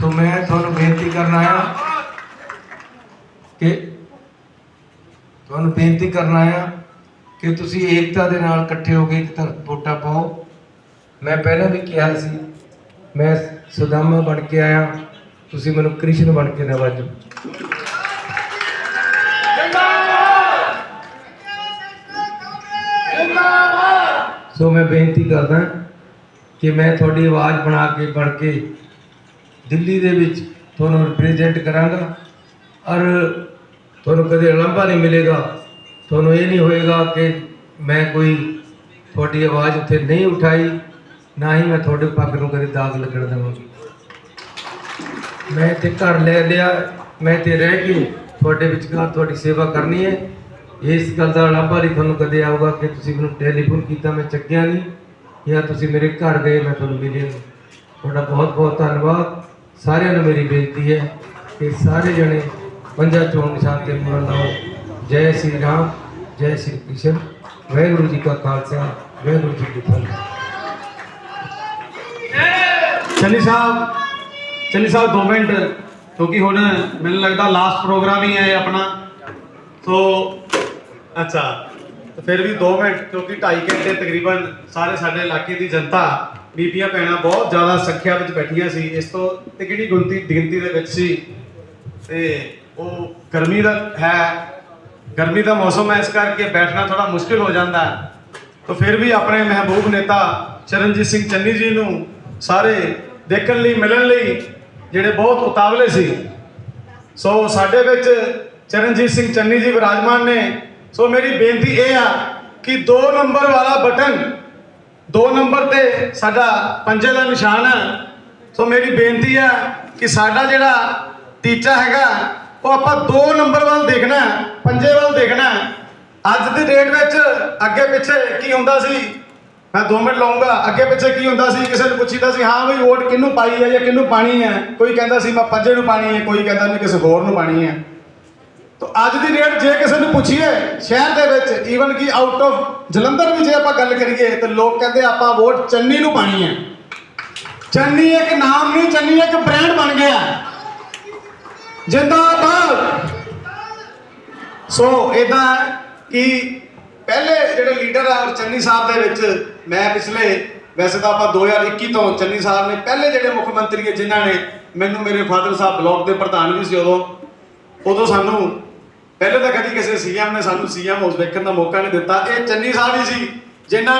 ਸੋ ਮੈਂ ਤੁਹਾਨੂੰ ਬੇਨਤੀ ਕਰਨ ਆਇਆ ਕਿ ਤੁਹਾਨੂੰ ਬੇਨਤੀ ਕਰਨ ਆਇਆ ਕਿ ਤੁਸੀਂ ਏਕਤਾ ਦੇ ਨਾਲ ਇਕੱਠੇ ਹੋ ਕੇ ਇੱਕ ਵੋਟਾਂ ਪਾਓ। ਮੈਂ ਪਹਿਲਾਂ ਵੀ ਕਿਹਾ ਸੀ, ਮੈਂ ਸੁਦਾਮਾ ਬਣ ਕੇ ਆਇਆ, ਤੁਸੀਂ ਮੈਨੂੰ ਕ੍ਰਿਸ਼ਨ ਬਣ ਕੇ ਨਵਾਜੋ ਸੋ ਮੈਂ ਬੇਨਤੀ ਕਰਦਾ ਕਿ ਮੈਂ ਤੁਹਾਡੀ ਆਵਾਜ਼ ਬਣਾ ਕੇ, ਬਣ ਕੇ ਦਿੱਲੀ ਦੇ ਵਿੱਚ ਤੁਹਾਨੂੰ ਰਿਪਰੈਜ਼ੈਂਟ ਕਰਾਂਗਾ। ਔਰ ਤੁਹਾਨੂੰ ਕਦੇ ਅਲੰਭਾ ਨਹੀਂ ਮਿਲੇਗਾ। ਤੁਹਾਨੂੰ ਇਹ ਨਹੀਂ ਹੋਏਗਾ ਕਿ ਮੈਂ ਕੋਈ ਤੁਹਾਡੀ ਆਵਾਜ਼ ਉੱਥੇ ਨਹੀਂ ਉਠਾਈ, ਨਾ ਹੀ ਮੈਂ ਤੁਹਾਡੇ ਪੱਗ ਨੂੰ ਕਦੇ ਦਾਗ ਲੱਗਣ ਦੇਵਾਂਗੀ ਮੈਂ ਇੱਥੇ ਘਰ ਲੈ ਲਿਆ, ਮੈਂ ਤੇ ਰਹਿ ਕੇ ਤੁਹਾਡੇ ਵਿਚਕਾਰ ਤੁਹਾਡੀ ਸੇਵਾ ਕਰਨੀ ਹੈ। ਇਸ ਗੱਲ ਦਾ ਲਾਭਾ ਨਹੀਂ ਤੁਹਾਨੂੰ ਕਦੇ ਆਊਗਾ ਕਿ ਤੁਸੀਂ ਮੈਨੂੰ ਟੈਲੀਫੋਨ ਕੀਤਾ, ਮੈਂ ਚੱਕਿਆ ਨਹੀਂ। ਜਾਂ ਤੁਸੀਂ ਮੇਰੇ ਘਰ ਗਏ, ਮੈਂ ਤੁਹਾਨੂੰ ਮਿਲਿਆ ਤੁਹਾਡਾ ਬਹੁਤ ਬਹੁਤ ਧੰਨਵਾਦ। ਸਾਰਿਆਂ ਨੂੰ ਮੇਰੀ ਬੇਨਤੀ ਹੈ ਕਿ ਸਾਰੇ ਜਣੇ ਪੰਜਾ ਚੋਣ ਨਿਸ਼ਾਨ ਤੇ ਮੁਰਨ ਲਾਓ। ਜੈ ਸ੍ਰੀ ਰਾਮ, ਜੈ ਸ੍ਰੀ ਕ੍ਰਿਸ਼ਨ। ਵਾਹਿਗੁਰੂ ਜੀ ਕਾ ਖਾਲਸਾ, ਵਾਹਿਗੁਰੂ ਜੀ ਕੀ ਫਤਿਹ। ਚੰਨੀ ਸਾਹਿਬ ਚੰਨੀ ਸਾਹਿਬ 2 ਮਿੰਟ, ਕਿਉਂਕਿ ਹੁਣ ਮੈਨੂੰ ਲੱਗਦਾ ਲਾਸਟ ਪ੍ਰੋਗਰਾਮ ਹੀ ਹੈ ਆਪਣਾ। ਸੋ, ਅੱਛਾ ਫਿਰ ਵੀ 2 ਮਿੰਟ, ਕਿਉਂਕਿ 2.5 ਘੰਟੇ ਤਕਰੀਬਨ ਸਾਰੇ ਸਾਡੇ ਇਲਾਕੇ ਦੀ ਜਨਤਾ ਬੀਬੀਆਂ ਭੈਣਾਂ ਬਹੁਤ ਜ਼ਿਆਦਾ ਸੰਖਿਆ ਵਿੱਚ ਬੈਠੀਆਂ ਸੀ। ਇਸ ਤੋਂ ਅਤੇ ਕਿਹੜੀ ਗੁਣਤੀ ਗਿਣਤੀ ਦੇ ਵਿੱਚ ਸੀ? ਤੇ ਉਹ ਗਰਮੀ ਦਾ ਹੈ, ਗਰਮੀ ਦਾ ਮੌਸਮ ਹੈ, ਇਸ ਕਰਕੇ ਬੈਠਣਾ ਥੋੜਾ ਮੁਸ਼ਕਿਲ ਹੋ ਜਾਂਦਾ। ਹੈ ਤਾਂ ਫਿਰ ਵੀ ਆਪਣੇ ਮਹਿਬੂਬ ਨੇਤਾ ਚਰਨਜੀਤ ਸਿੰਘ ਚੰਨੀ ਜੀ ਨੂੰ ਸਾਰੇ ਦੇਖਣ ਲਈ, ਮਿਲਣ ਲਈ ਜਿਹੜੇ ਬਹੁਤ ਉਤਾਵਲੇ ਸੀ। ਸੋ ਸਾਡੇ ਵਿੱਚ ਚਰਨਜੀਤ ਸਿੰਘ ਚੰਨੀ ਜੀ ਵਿਰਾਜਮਾਨ ਨੇ। ਸੋ ਮੇਰੀ ਬੇਨਤੀ ਇਹ ਆ ਕਿ 2 ਨੰਬਰ ਵਾਲਾ ਬਟਨ 2 ਨੰਬਰ ਤੇ ਸਾਡਾ ਪੰਜੇ ਦਾ ਨਿਸ਼ਾਨ ਹੈ। ਸੋ ਮੇਰੀ ਬੇਨਤੀ ਆ ਕਿ ਸਾਡਾ ਜਿਹੜਾ ਟੀਚਾ ਹੈਗਾ, ਉਹ ਆਪਾਂ 2 ਨੰਬਰ ਵੱਲ ਦੇਖਣਾ ਪੰਜੇ ਵੱਲ ਦੇਖਣਾ ਅੱਜ ਦੀ ਡੇਟ ਵਿੱਚ ਅੱਗੇ ਪਿੱਛੇ ਕੀ ਹੁੰਦਾ ਸੀ? ਮੈਂ 2 ਮਿੰਟ ਲਾਉਂਗਾ ਅੱਗੇ ਪਿੱਛੇ ਕੀ ਹੁੰਦਾ ਸੀ? ਕਿਸੇ ਨੂੰ ਪੁੱਛੀਦਾ ਸੀ, ਹਾਂ ਵੀ ਵੋਟ ਕਿਹਨੂੰ ਪਾਈ ਹੈ ਜਾਂ ਕਿਹਨੂੰ ਪਾਣੀ ਹੈ? ਕੋਈ ਕਹਿੰਦਾ ਸੀ, ਮੈਂ ਪੰਜੇ ਨੂੰ ਪਾਣੀ ਹੈ। ਕੋਈ ਕਹਿੰਦਾ ਮੈਂ ਕਿਸੇ ਹੋਰ ਨੂੰ ਪਾਣੀ ਹੈ। ਤਾਂ ਅੱਜ ਦੀ ਡੇਟ ਜੇ ਕਿਸੇ ਨੂੰ ਪੁੱਛੀਏ, ਸ਼ਹਿਰ ਦੇ ਵਿੱਚ ਈਵਨ ਕਿ ਆਊਟ ਆਫ ਜਲੰਧਰ ਵੀ ਜੇ ਆਪਾਂ ਗੱਲ ਕਰੀਏ, ਤਾਂ ਲੋਕ ਕਹਿੰਦੇ ਆਪਾਂ ਵੋਟ ਚੰਨੀ ਨੂੰ ਪਾਣੀ ਹੈ। ਚੰਨੀ ਇੱਕ ਨਾਮ ਨਹੀਂ, ਚੰਨੀ ਇੱਕ ਬ੍ਰਾਂਡ ਬਣ ਗਿਆ। ਜਿੰਦਾਬਾਦ। ਸੋ ਇਦਾਂ ਕਿ ਪਹਿਲੇ ਜਿਹੜੇ ਲੀਡਰ ਆ, ਔਰ ਚੰਨੀ ਸਾਹਿਬ ਦੇ ਵਿੱਚ ਮੈਂ ਪਿਛਲੇ, ਵੈਸੇ ਤਾਂ ਆਪਾਂ 2021 ਤੋਂ ਚੰਨੀ ਸਾਹਿਬ ਨੇ ਪਹਿਲੇ ਜਿਹੜੇ ਮੁੱਖ ਮੰਤਰੀ ਹੈ, ਜਿਨ੍ਹਾਂ ਨੇ ਮੈਨੂੰ ਮੇਰੇ ਫਾਦਰ ਸਾਹਿਬ ਬਲਾਕ ਦੇ ਪ੍ਰਧਾਨ ਵੀ ਸੀ ਉਦੋਂ ਉਦੋਂ ਸਾਨੂੰ ਪਹਿਲੇ ਤਾਂ ਕਦੀ ਕਿਸੇ ਸੀਐਮ ਨੇ ਸਾਨੂੰ ਸੀਐਮ ਹਾਊਸ ਵੇਖਣ ਦਾ ਮੌਕਾ ਨਹੀਂ ਦਿੱਤਾ। ਇਹ ਚੰਨੀ ਸਾਹਿਬ ਹੀ ਸੀ, ਜਿਨ੍ਹਾਂ ਨੇ